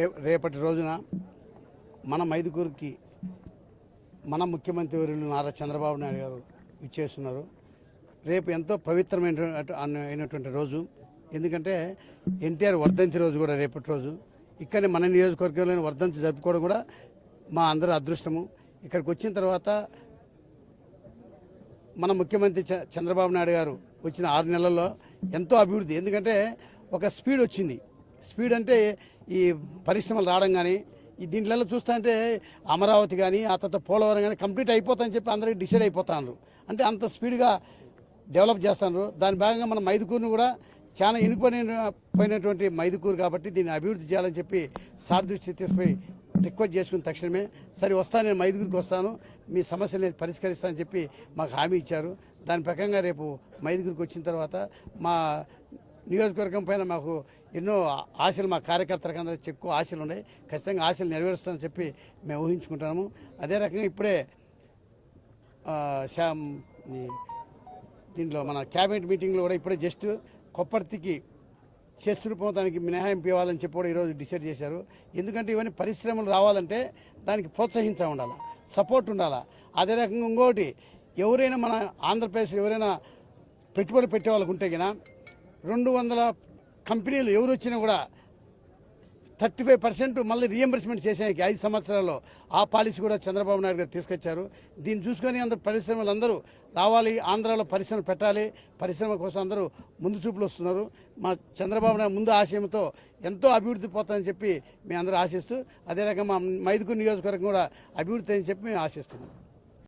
రే రేపటి రోజున మన మైదుకూరుకి మన ముఖ్యమంత్రి వర్యులు నారా చంద్రబాబు నాయుడు గారు ఇచ్చేస్తున్నారు రేపు ఎంతో పవిత్రమైన అయినటువంటి రోజు. ఎందుకంటే ఎన్టీఆర్ వర్ధంతి రోజు కూడా రేపటి రోజు. ఇక్కడనే మన నియోజకవర్గంలోని వర్ధంతి జరుపుకోవడం కూడా మా అందరి అదృష్టము. ఇక్కడికి వచ్చిన తర్వాత మన ముఖ్యమంత్రి చ- చంద్రబాబు నాయుడు గారు వచ్చిన ఆరు నెలల్లో ఎంతో అభివృద్ధి. ఎందుకంటే ఒక స్పీడ్ వచ్చింది. స్పీడ్ అంటే ఈ పరిశ్రమలు రావడం కానీ ఈ దీంట్లో చూస్తా అంటే అమరావతి కానీ ఆ తర్వాత పోలవరం కానీ కంప్లీట్ అయిపోతాయని చెప్పి అందరికీ డిసైడ్ అయిపోతాను అంటే అంత స్పీడ్గా డెవలప్ చేస్తున్నారు దాని భాగంగా మన మైదుకూరును కూడా చాలా ఇనుకుపోయిన పోయినటువంటి మైదుకూరు కాబట్టి దీన్ని అభివృద్ధి చేయాలని చెప్పి సార్ దృష్టి తీసుకుపోయి రిక్వెస్ట్ చేసుకున్న తక్షణమే సరే వస్తాను నేను మైదుగురికి వస్తాను మీ సమస్యలు నేను పరిష్కరిస్తానని చెప్పి మాకు హామీ ఇచ్చారు. దాని ప్రకారంగా రేపు మైదుగురికి వచ్చిన తర్వాత మా నియోజకవర్గం పైన మాకు ఎన్నో ఆశలు మా కార్యకర్తలకు అందరికి ఎక్కువ ఆశలు ఉన్నాయి. ఖచ్చితంగా ఆశలు నెరవేరుస్తానని చెప్పి మేము ఊహించుకుంటున్నాము. అదే రకంగా ఇప్పుడే ఆ, శ్యామ్ దీంట్లో మన క్యాబినెట్ మీటింగ్లో కూడా ఇప్పుడే జస్ట్ కొప్పర్తికి చెస్ రూపంతానికి మినహాయింపు ఇవ్వాలని చెప్పి కూడా ఈరోజు డిసైడ్ చేశారు. ఎందుకంటే ఇవన్నీ పరిశ్రమలు రావాలంటే దానికి ప్రోత్సహించా ఉండాలి సపోర్ట్ ఉండాలా. అదే రకంగా ఇంకోటి ఎవరైనా మన ఆంధ్రప్రదేశ్లో ఎవరైనా పెట్టుబడి పెట్టే వాళ్ళకు ఉంటే గిన రెండు వందల కంపెనీలు ఎవరు వచ్చినా కూడా థర్టీ ఫైవ్ పర్సెంట్ మళ్ళీ రియంబర్స్మెంట్ చేసేకి ఐదు సంవత్సరాల్లో ఆ పాలసీ కూడా చంద్రబాబు నాయుడు గారు తీసుకొచ్చారు. దీన్ని చూసుకొని అందరు పరిశ్రమలు అందరూ రావాలి ఆంధ్రాలో పరిశ్రమ పెట్టాలి పరిశ్రమ కోసం అందరూ ముందు చూపులు వస్తున్నారు. మా చంద్రబాబు నాయుడు ముందు ఆశయంతో ఎంతో అభివృద్ధి పోతుందని చెప్పి మేము అందరూ ఆశిస్తూ అదే రకంగా మా మైదుకూరు నియోజకవర్గం కూడా అభివృద్ధి అని చెప్పి మేము ఆశిస్తున్నాం.